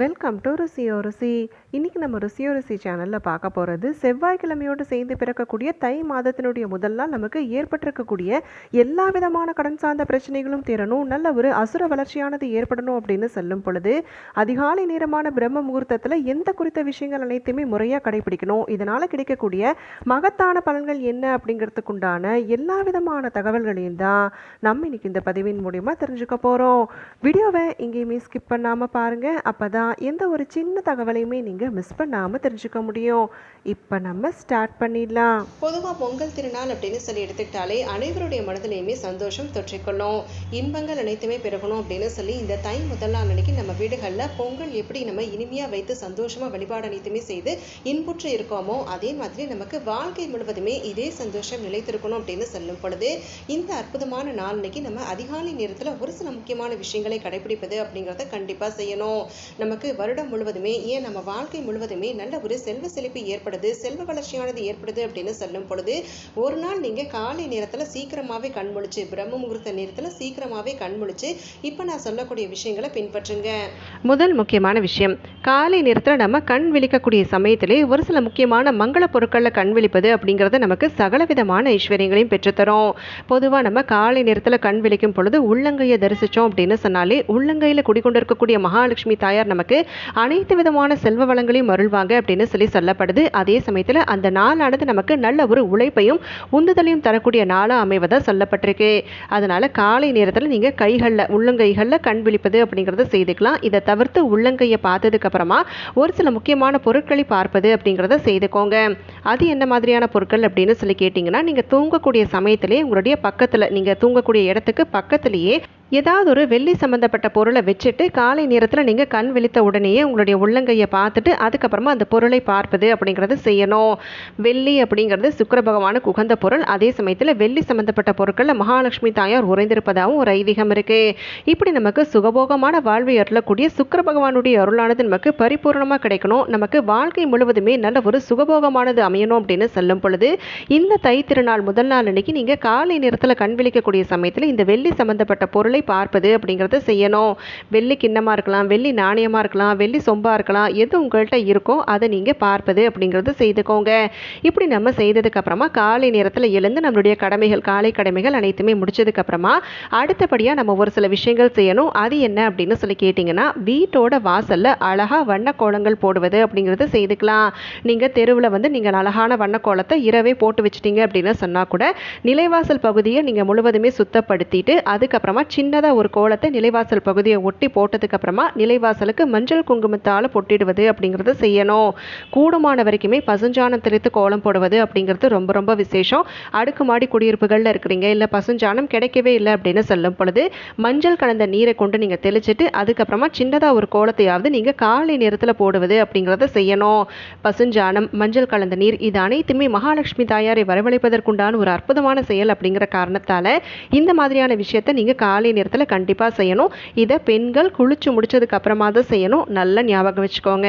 Welcome to ருசியோ ருசி. இன்றைக்கி நம்ம ருசியோ ருசி சேனலில் பார்க்க போகிறது செவ்வாய்க்கிழமையோடு சேர்ந்து பிறக்கக்கூடிய தை மாதத்தினுடைய முதல் நாள். நமக்கு ஏற்பட்டிருக்கக்கூடிய எல்லா விதமான கடன் சார்ந்த பிரச்சனைகளும் தீரணும். நல்ல ஒரு அசுர வளர்ச்சியானது ஏற்படணும் அப்படின்னு சொல்லும் பொழுது அதிகாலை நேரமான பிரம்ம முகூர்த்தத்தில் எந்த குறித்த விஷயங்கள் அனைத்துமே முறையாக கடைபிடிக்கணும். இதனால் கிடைக்கக்கூடிய மகத்தான பலன்கள் என்ன அப்படிங்கிறதுக்குண்டான எல்லா விதமான தகவல்களையும் தான் நம்ம இன்னைக்கு இந்த பதிவின் மூலிமா தெரிஞ்சுக்க போகிறோம் வீடியோவை எங்கேயுமே ஸ்கிப் பண்ணாமல் பாருங்கள் அப்போ தான் எந்த ஒரு சின்ன தகவலையுமே நீங்கள் மிஸ் பண்ணாமல் தெரிஞ்சுக்க முடியும். இப்போ நம்ம ஸ்டார்ட் பண்ணிடலாம். பொதுவாக பொங்கல் திருநாள் அப்படின்னு சொல்லி எடுத்துக்கிட்டாலே அனைவருடைய மனதிலையுமே சந்தோஷம் தொற்றிக்கொள்ளும். இன்பங்கள் அனைத்துமே பெருகணும் அப்படின்னு சொல்லி இந்த தை முதல் நாள் அன்னைக்கு நம்ம வீடுகளில் பொங்கல் எப்படி நம்ம இனிமையாக வைத்து சந்தோஷமாக வழிபாடு அனைத்துமே செய்து இன்புற்று இருக்கோமோ அதே மாதிரி நமக்கு வாழ்க்கை முழுவதுமே இதே சந்தோஷம் நிலைத்திருக்கணும் அப்படின்னு சொல்லும் பொழுது இந்த அற்புதமான நாள் அன்னைக்கு நம்ம அதிகாலை நேரத்தில் ஒரு சில முக்கியமான விஷயங்களை கடைபிடிப்பது அப்படிங்கிறத கண்டிப்பாக செய்யணும். நம்ம நமக்கு வருடம் முழுவதுமே ஏன் நம்ம வாழ்க்கை முழுவதுமே நல்ல ஒரு செல்வ செழிப்பு ஏற்படுது செல்வ வளர்ச்சியானது ஏற்படுது அப்படின்னு சொல்லும் பொழுது ஒரு நாள் நீங்கள் காலை நேரத்தில் சீக்கிரமாகவே கண் முழிச்சு பிரம்ம முகூர்த்த நேரத்தில் சீக்கிரமாகவே கண் முழிச்சு இப்போ நான் சொல்லக்கூடிய விஷயங்களை பின்பற்றுங்க. முதல் முக்கியமான விஷயம் காலை நேரத்தில் நம்ம கண் விழிக்கக்கூடிய சமயத்திலே ஒரு சில முக்கியமான மங்கள பொருட்களில் கண் விழிப்பது அப்படிங்கிறது நமக்கு சகல விதமான ஐஸ்வர்யங்களையும் பெற்றுத்தரும். பொதுவாக நம்ம காலை நேரத்தில் கண் விழிக்கும் பொழுது உள்ளங்கையை தரிசித்தோம் அப்படின்னு சொன்னாலே உள்ளங்கையில் குடிக்கொண்டிருக்கக்கூடிய மகாலட்சுமி தாயார் நமக்கு அனைத்து விதமான செல்வ வளங்களையும் அருள்வாங்க அப்படின்னு சொல்லி சொல்லப்படுது. அதே சமயத்தில் அந்த நாளானது நமக்கு நல்ல ஒரு உழைப்பையும் உந்துதலையும் தரக்கூடிய நாளாக அமைவதாக சொல்லப்பட்டிருக்கு. அதனால் காலை நேரத்தில் நீங்கள் கைகளில் உள்ளங்கைகளில் கண் விழிப்பது அப்படிங்கிறத செய்துக்கலாம். இதை தவிர்த்து உள்ளங்கையை பார்த்ததுக்கு அப்புறமா ஒரு சில முக்கியமான பொருட்களை பார்ப்பது அப்படிங்கிறத செய்துக்கோங்க. அது என்ன மாதிரியான பொருட்கள் அப்படின்னு சொல்லி கேட்டிங்கன்னா நீங்கள் தூங்கக்கூடிய சமயத்திலே உங்களுடைய பக்கத்தில் நீங்கள் தூங்கக்கூடிய இடத்துக்கு பக்கத்திலேயே ஏதாவது ஒரு வெள்ளி சம்மந்தப்பட்ட பொருளை வச்சுட்டு காலை நேரத்தில் நீங்கள் கண் விழித்த உடனேயே உங்களுடைய உள்ளங்கையை பார்த்துட்டு அதுக்கப்புறமா அந்த பொருளை பார்ப்பது அப்படிங்கிறத செய்யணும். வெள்ளி அப்படிங்கிறது சுக்கர பகவானுக்கு உகந்த பொருள். அதே சமயத்தில் வெள்ளி சம்மந்தப்பட்ட பொருட்களில் மகாலட்சுமி தாயார் உறைந்திருப்பதாகவும் ஒரு ஐதீகம் இருக்குது இப்படி நமக்கு சுகபோகமான வாழ்வை அருளக்கூடிய சுக்கர பகவானுடைய அருளானது நமக்கு பரிபூர்ணமாக கிடைக்கணும். நமக்கு வாழ்க்கை முழுவதுமே நல்ல ஒரு சுகபோகமானது அமையணும் அப்படின்னு சொல்லும் பொழுது இந்த தை திருநாள் முதல் நாள் அன்னைக்கு நீங்கள் காலை நேரத்தில் கண் விழிக்கக்கூடிய சமயத்தில் இந்த வெள்ளி சம்மந்தப்பட்ட பொருள் பார்ப்பது அப்படிங்கிறத செய்யணும். வெள்ளி கிண்ணமாக இருக்கலாம் வெள்ளி நாணயமாக இருக்கலாம் வெள்ளி சொம்பாக இருக்கலாம் எது உங்கள்கிட்ட இருக்கோ அதை நீங்கள் பார்ப்பது அப்படிங்கிறத செய்துக்கோங்க. இப்படி நம்ம செய்ததுக்கு அப்புறமா காலை நேரத்தில் எழுந்து நம்மளுடைய கடமைகள் காலை கடமைகள் அனைத்துமே முடிச்சதுக்கப்புறமா அடுத்தபடியாக நம்ம ஒரு சில விஷயங்கள் செய்யணும். அது என்ன அப்படின்னு சொல்லி கேட்டிங்கன்னா வீட்டோட வாசலில் அழகாக வண்ண கோலங்கள் போடுவது அப்படிங்கிறத செய்துக்கலாம். நீங்கள் தெருவில் வந்து நீங்கள் அழகான வண்ண கோலத்தை இரவே போட்டு வச்சிட்டீங்க அப்படின்னு சொன்னால் கூட நிலைவாசல் பகுதியை நீங்கள் முழுவதுமே சுத்தப்படுத்திட்டு அதுக்கப்புறமா சின்னதாக ஒரு கோலத்தை நிலைவாசல் பகுதியை ஒட்டி போட்டதுக்கு அப்புறமா நிலைவாசலுக்கு மஞ்சள் குங்குமத்தால் பொட்டிடுவது அப்படிங்கிறத செய்யணும். கூடுமான வரைக்குமே பசுஞ்சாணம் தெளித்து கோலம் போடுவது அப்படிங்கிறது ரொம்ப ரொம்ப விசேஷம். அடுக்குமாடி குடியிருப்புகளில் இருக்கிறீங்க இல்லை பசுஞ்சாணம் கிடைக்கவே இல்லை அப்படின்னு சொல்லும் பொழுது மஞ்சள் கலந்த நீரை கொண்டு நீங்கள் தெளிச்சிட்டு அதுக்கப்புறமா சின்னதாக ஒரு கோலத்தையாவது நீங்கள் காலை நேரத்தில் போடுவது அப்படிங்கிறத செய்யணும். பசுஞ்சாணம் மஞ்சள் கலந்த நீர் இது அனைத்துமே மகாலட்சுமி தாயாரை வரவழைப்பதற்குண்டான ஒரு அற்புதமான செயல் அப்படிங்கிற காரணத்தால் இந்த மாதிரியான விஷயத்தை நீங்கள் காலை நேரத்தில் கண்டிப்பாக செய்யணும். இதை பெண்கள் குளிச்சு முடிச்சதுக்கு அப்புறமா தான் செய்யணும். நல்லா ஞாபகம் வச்சுக்கோங்க.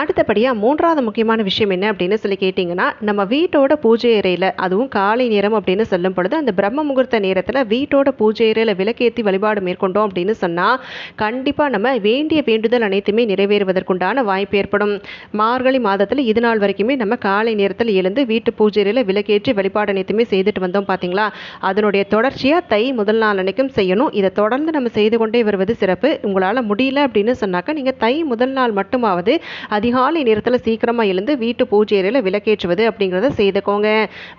அடுத்தபடியாக மூன்றாவது முக்கியமான விஷயம் என்ன அப்படின்னு சொல்லி கேட்டிங்கன்னா நம்ம வீட்டோட பூஜை அறையில் அதுவும் காலை நேரம் அப்படின்னு சொல்லும் பொழுது அந்த பிரம்ம முகூர்த்த நேரத்தில் வீட்டோட பூஜை அறையில் விளக்கேற்றி வழிபாடு மேற்கொண்டோம் அப்படின்னு சொன்னால் கண்டிப்பாக நம்ம வேண்டிய வேண்டுதல் அனைத்துமே நிறைவேறுவதற்குண்டான வாய்ப்பு ஏற்படும். மார்கழி மாதத்தில் இது நாள் வரைக்குமே நம்ம காலை நேரத்தில் எழுந்து வீட்டு பூஜை அறையில் விளக்கேற்றி வழிபாடு அனைத்துமே செய்துட்டு வந்தோம் பார்த்தீங்களா அதனுடைய தொடர்ச்சியாக தை முதல் நாள் அன்னைக்கும் செய்யணும். இதை தொடர்ந்து நம்ம செய்து கொண்டே வருவது சிறப்பு. உங்களால் முடியல அப்படின்னு சொன்னாக்கா நீங்கள் தை முதல் நாள் மட்டுமாவது அதிகாலை நேரத்தில் சீக்கிரமாக எழுந்து வீட்டு பூஜை அறையில் விளக்கேற்றுவது அப்படிங்கிறத செய்துக்கோங்க.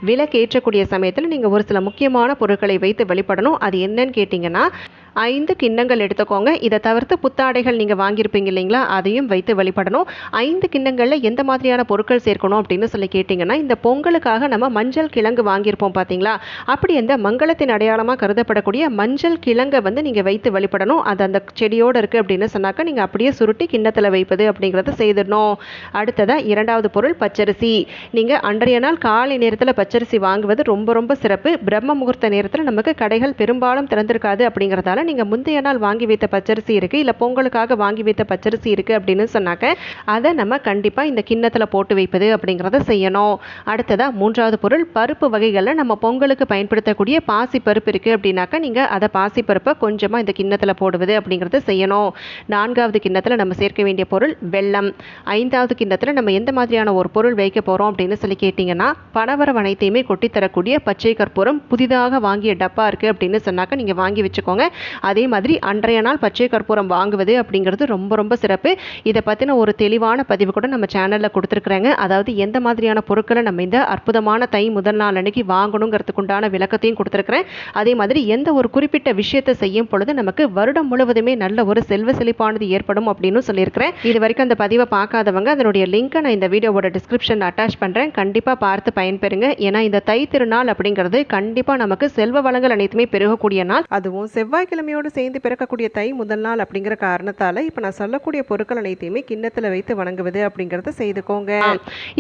விளக்கேற்றக்கூடிய சமயத்தில் நீங்கள் ஒரு சில முக்கியமான பொருட்களை வைத்து வழிபடணும். அது என்னன்னு கேட்டிங்கன்னா ஐந்து கிண்ணங்கள் எடுத்துக்கோங்க. இதை தவிர்த்து புத்தாடைகள் நீங்கள் வாங்கியிருப்பீங்க இல்லைங்களா? அதையும் வைத்து வழிபடணும். ஐந்து கிண்ணங்களில் எந்த மாதிரியான பொருட்கள் சேர்க்கணும் அப்படின்னு சொல்லி கேட்டிங்கன்னா இந்த பொங்கலுக்காக நம்ம மஞ்சள் கிழங்கு வாங்கியிருப்போம் பார்த்தீங்களா அப்படி இந்த மங்களத்தின் அடையாளமாக கருதப்படக்கூடிய மஞ்சள் கிழங்கை வந்து நீங்கள் வைத்து வழிபடணும். அது அந்த செடியோடு இருக்குது அப்படின்னு சொன்னாக்கா நீங்கள் அப்படியே சுருட்டி கிண்ணத்தில் வைப்பது அப்படிங்கிறத செய்திடணும். அடுத்ததாக இரண்டாவது பொருள் பச்சரிசி. நீங்கள் அன்றைய நாள் காலை நேரத்தில் பச்சரிசி வாங்குவது ரொம்ப ரொம்ப சிறப்பு. பிரம்ம முகூர்த்த நேரத்தில் நமக்கு கடைகள் பெரும்பாலும் திறந்திருக்காது அப்படிங்கிறதால நீங்கள் முந்தைய நாள் வாங்கி வைத்த பச்சரிசி இருக்குது இல்லை பொங்கலுக்காக வாங்கி வைத்த பச்சரிசி இருக்குது அப்படின்னு சொன்னாக்க அதை நம்ம கண்டிப்பாக இந்த கிண்ணத்தில் போட்டு வைப்பது அப்படிங்கிறத செய்யணும். அடுத்ததாக மூன்றாவது பொருள் பருப்பு வகைகளில் நம்ம பொங்கலுக்கு பயன்படுத்தக்கூடிய பாசி பருப்பு இருக்குது அப்படின்னாக்கா நீங்கள் அதை பாசி பருப்பை கொஞ்சமாக இந்த கிண்ணத்தில் போடுவது அப்படிங்கிறத செய்யணும். நான்காவது கிண்ணத்தில் நம்ம சேர்க்க வேண்டிய பொருள் வெல்லம். ஐந்தாவது கிண்ணத்தில் நம்ம எந்த மாதிரியான ஒரு பொருள் வைக்க போகிறோம் அப்படின்னு சொல்லி கேட்டிங்கன்னா பனவரம் அனைத்தையுமே கொட்டி தரக்கூடிய பச்சை கற்பூரம் புதிதாக வாங்கிய டப்பா இருக்குது அப்படின்னு சொன்னாக்க நீங்கள் வாங்கி வச்சுக்கோங்க. அதே மாதிரி அன்றைய நாள் பச்சை கற்பூரம் வாங்குவது அப்படிங்கிறது ரொம்ப ரொம்ப சிறப்பு. இதை பற்றின ஒரு தெளிவான பதிவு கூட நம்ம சேனலில் கொடுத்துருக்குறேங்க. அதாவது எந்த மாதிரியான பொருட்களை நம்ம இந்த அற்புதமான தை முதல் நாள் அன்னைக்கு வாங்கணுங்கிறதுக்கு உண்டான விளக்கத்தையும் கொடுத்துருக்குறேன். அதே மாதிரி எந்த ஒரு குறிப்பிட்ட விஷயத்தை செய்யும் பொழுது நமக்கு வருடம் முழுவதுமே நல்ல ஒரு செல்வ செழிப்பானது ஏற்படும் அப்படின்னு சொல்லியிருக்கிறேன். இது வரைக்கும் அந்த பதிவை பார்க்காதவங்க அதனுடைய லிங்கை நான் இந்த வீடியோவோட டிஸ்கிரிப்ஷன் அட்டாச் பண்ணுறேன் கண்டிப்பாக பார்த்து பயன்பெறுங்க. ஏன்னா இந்த தை திருநாள் அப்படிங்கிறது கண்டிப்பாக நமக்கு செல்வ வளங்கள் அனைத்துமே பெருகக்கூடிய நாள். அதுவும் செவ்வாய்க்கிழமை செவ்வாய்க்கிழமையோடு சேர்ந்து பிறக்கக்கூடிய தை முதல் நாள் அப்படிங்கிற காரணத்தால் இப்போ நான் சொல்லக்கூடிய பொருட்கள் அனைத்தையுமே கிண்ணத்தில் வைத்து வணங்குவது அப்படிங்கிறத செய்துக்கோங்க.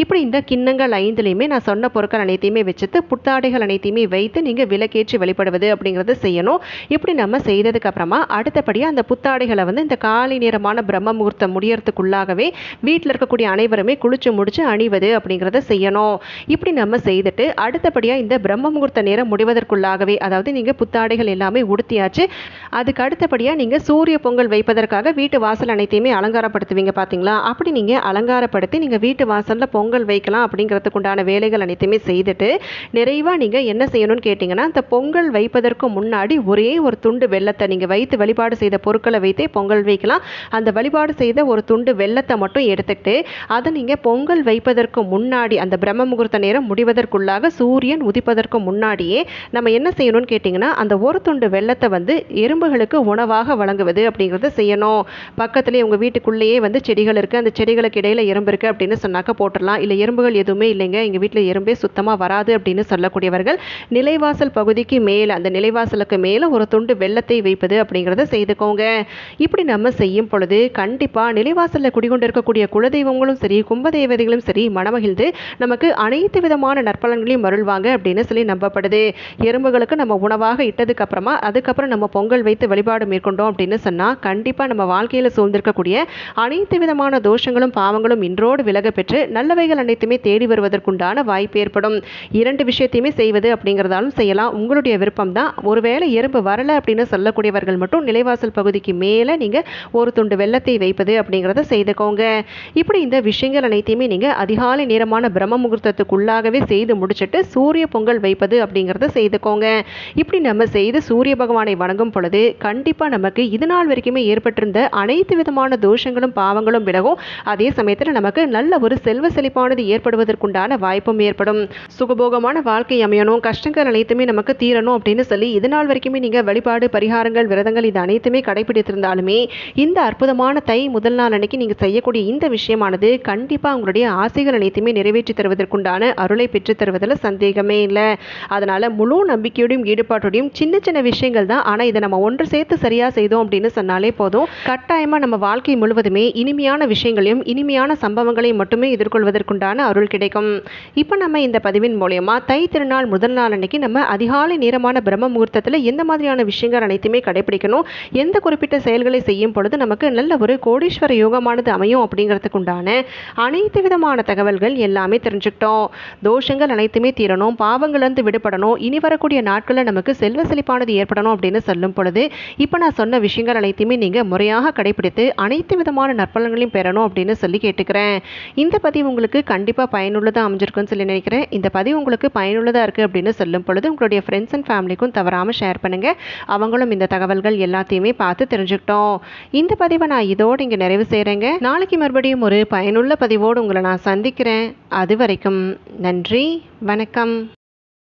இப்படி இந்த கிண்ணங்கள் ஐந்துலையுமே நான் சொன்ன பொருட்கள் அனைத்தையுமே வச்சுட்டு புத்தாடைகள் அனைத்தையுமே வைத்து நீங்கள் விலக்கேற்றி வழிபடுவது அப்படிங்கிறத செய்யணும். இப்படி நம்ம செய்ததுக்கு அப்புறமா அடுத்தபடியாக அந்த புத்தாடைகளை வந்து இந்த காலை நேரமான பிரம்ம முகூர்த்தம் முடியறதுக்குள்ளாகவே வீட்டில் இருக்கக்கூடிய அனைவருமே குளிச்சு முடிச்சு அணிவது அப்படிங்கிறத செய்யணும். இப்படி நம்ம செய்துட்டு அடுத்தபடியாக இந்த பிரம்ம முகூர்த்த நேரம் முடிவதற்குள்ளாகவே அதாவது நீங்கள் புத்தாடைகள் எல்லாமே உடுத்தியாச்சு அதுக்கு அடுத்தபடியாக நீங்கள் சூரிய பொங்கல் வைப்பதற்காக வீட்டு வாசல் அனைத்தையுமே அலங்காரப்படுத்துவீங்க பார்த்தீங்களா அப்படி நீங்கள் அலங்காரப்படுத்தி நீங்கள் வீட்டு வாசலில் பொங்கல் வைக்கலாம் அப்படிங்கிறதுக்குண்டான வேலைகள் அனைத்தையுமே செய்துட்டு நிறைவாக நீங்கள் என்ன செய்யணும்னு கேட்டிங்கன்னா இந்த பொங்கல் வைப்பதற்கு முன்னாடி ஒரே ஒரு துண்டு வெள்ளத்தை நீங்கள் வைத்து வழிபாடு செய்த பொருட்களை வைத்தே பொங்கல் வைக்கலாம். அந்த வழிபாடு செய்த ஒரு துண்டு வெள்ளத்தை மட்டும் எடுத்துக்கிட்டு அதை நீங்கள் பொங்கல் வைப்பதற்கு முன்னாடி அந்த பிரம்ம முகூர்த்த நேரம் முடிவதற்குள்ளாக சூரியன் உதிப்பதற்கு முன்னாடியே நம்ம என்ன செய்யணும்னு கேட்டிங்கன்னா அந்த ஒரு துண்டு வெள்ளத்தை வந்து எறும்புகளுக்கு உணவாக வழங்குவது அப்படிங்கிறத செய்யணும். பக்கத்துலேயே உங்கள் வீட்டுக்குள்ளேயே வந்து செடிகள் இருக்குது அந்த செடிகளுக்கு இடையில் எறும்பு இருக்குது அப்படின்னு சொன்னாக்க போட்டுடலாம் இல்லை எறும்புகள் எதுவுமே இல்லைங்க. எங்கள் வீட்டில் எறும்பே சுத்தமாக வராது அப்படின்னு சொல்லக்கூடியவர்கள் நிலைவாசல் பகுதிக்கு மேலே அந்த நிலைவாசலுக்கு மேலே ஒரு துண்டு வெள்ளத்தை வைப்பது அப்படிங்கிறத செய்துக்கோங்க. இப்படி நம்ம செய்யும் பொழுது கண்டிப்பாக நிலைவாசலில் குடிகொண்டிருக்கக்கூடிய குலதெய்வங்களும் சரி கும்பதேவதைகளும் சரி மனமகிழ்ந்து நமக்கு அனைத்து விதமான நற்பலன்களையும் மருள்வாங்க அப்படின்னு சொல்லி நம்பப்படுது. எறும்புகளுக்கு நம்ம உணவாக இட்டதுக்கப்புறமா அதுக்கப்புறம் நம்ம பொங்கல் பொங்கல் வைத்து வழிபாடு மேற்கொண்டோம் அப்படின்னு சொன்னால் கண்டிப்பாக நம்ம வாழ்க்கையில் சூழ்ந்திருக்கக்கூடிய அனைத்து விதமான தோஷங்களும் பாவங்களும் இன்றோடு விலக பெற்று நல்லவைகள் அனைத்துமே தேடி வருவதற்குண்டான வாய்ப்பு ஏற்படும். இரண்டு விஷயத்தையுமே செய்வது அப்படிங்கிறதாலும் செய்யலாம். உங்களுடைய விருப்பம் தான் ஒருவேளை எறும்பு வரலை அப்படின்னு சொல்லக்கூடியவர்கள் மட்டும் நிலைவாசல் பகுதிக்கு மேலே நீங்கள் ஒரு துண்டு வெள்ளத்தை வைப்பது அப்படிங்கிறத செய்துக்கோங்க. இப்படி இந்த விஷயங்கள் அனைத்தையுமே நீங்கள் அதிகாலை நேரமான பிரம்ம முகூர்த்தத்துக்குள்ளாகவே செய்து முடிச்சுட்டு சூரிய பொங்கல் வைப்பது அப்படிங்கிறத செய்துக்கோங்க. இப்படி நம்ம செய்து சூரிய பகவானை வணங்கும் பொழுது கண்டிப்பாக நமக்கு இது நாள் வரைக்குமே ஏற்பட்டிருந்த அனைத்து விதமான தோஷங்களும் பாவங்களும் விலகும். அதே சமயத்தில் நமக்கு நல்ல ஒரு செல்வ செழிப்பானது ஏற்படுவதற்குண்டான வாய்ப்பும் ஏற்படும். சுகபோகமான வாழ்க்கை அமையணும் கஷ்டங்கள் அனைத்துமே நமக்கு தீரணும் அப்படின்னு சொல்லி இது நாள் வரைக்குமே நீங்கள் வழிபாடு பரிகாரங்கள் விரதங்கள் இது அனைத்துமே கடைபிடித்திருந்தாலுமே இந்த அற்புதமான தை முதல் நாள் அன்னைக்கு நீங்கள் செய்யக்கூடிய இந்த விஷயமானது கண்டிப்பாக உங்களுடைய ஆசைகள் அனைத்துமே நிறைவேற்றி தருவதற்குண்டான அருளை பெற்று தருவதில் சந்தேகமே இல்லை. அதனால் முழு நம்பிக்கையோடையும் ஈடுபாட்டோடையும் சின்ன சின்ன விஷயங்கள் தான். ஆனால் இதை நம்ம ஒன்று சேர்த்து சரியாக செய்தோம் அப்படின்னு சொன்னாலே போதும். கட்டாயமாக நம்ம வாழ்க்கை முழுவதுமே இனிமையான விஷயங்களையும் இனிமையான சம்பவங்களையும் மட்டுமே எதிர்கொள்வதற்குண்டான அருள் கிடைக்கும். இப்போ நம்ம இந்த பதிவின் மூலயமா தை திருநாள் முதல் நாள் அன்னைக்கு நம்ம அதிகாலை நேரமான பிரம்ம முகூர்த்தத்தில் எந்த மாதிரியான விஷயங்கள் அனைத்துமே கடைபிடிக்கணும் எந்த குறிப்பிட்ட செயல்களை செய்யும் பொழுது நமக்கு நல்ல ஒரு கோடீஸ்வர யோகமானது அமையும் அப்படிங்கிறதுக்குண்டான அனைத்து விதமான தகவல்கள் எல்லாமே தெரிஞ்சுக்கிட்டோம். தோஷங்கள் அனைத்துமே தீரணும் பாவங்கள்லேருந்து விடுபடணும் இனி வரக்கூடிய நாட்களில் நமக்கு செல்வ செழிப்பானது ஏற்படணும் அப்படின்னு சொல்லும் பொழுது இப்போ நான் சொன்ன விஷயங்கள் அனைத்தையுமே நீங்கள் முறையாக கடைபிடித்து அனைத்து விதமான நற்பலன்களையும் பெறணும் அப்படின்னு சொல்லி கேட்டுக்கிறேன். இந்த பதிவு உங்களுக்கு கண்டிப்பாக பயனுள்ளதாக அமைஞ்சிருக்குன்னு சொல்லி நினைக்கிறேன். இந்த பதிவு உங்களுக்கு பயனுள்ளதாக இருக்குது அப்படின்னு சொல்லும் பொழுது உங்களுடைய ஃப்ரெண்ட்ஸ் அண்ட் ஃபேமிலிக்கும் தவறாமல் ஷேர் பண்ணுங்கள் அவங்களும் இந்த தகவல்கள் எல்லாத்தையுமே பார்த்து தெரிஞ்சுக்கிட்டோம். இந்த பதிவை நான் இதோடு இங்கே நிறைவு செய்கிறேங்க நாளைக்கு மறுபடியும் ஒரு பயனுள்ள பதிவோடு உங்களை நான் சந்திக்கிறேன். அது வரைக்கும் நன்றி வணக்கம்.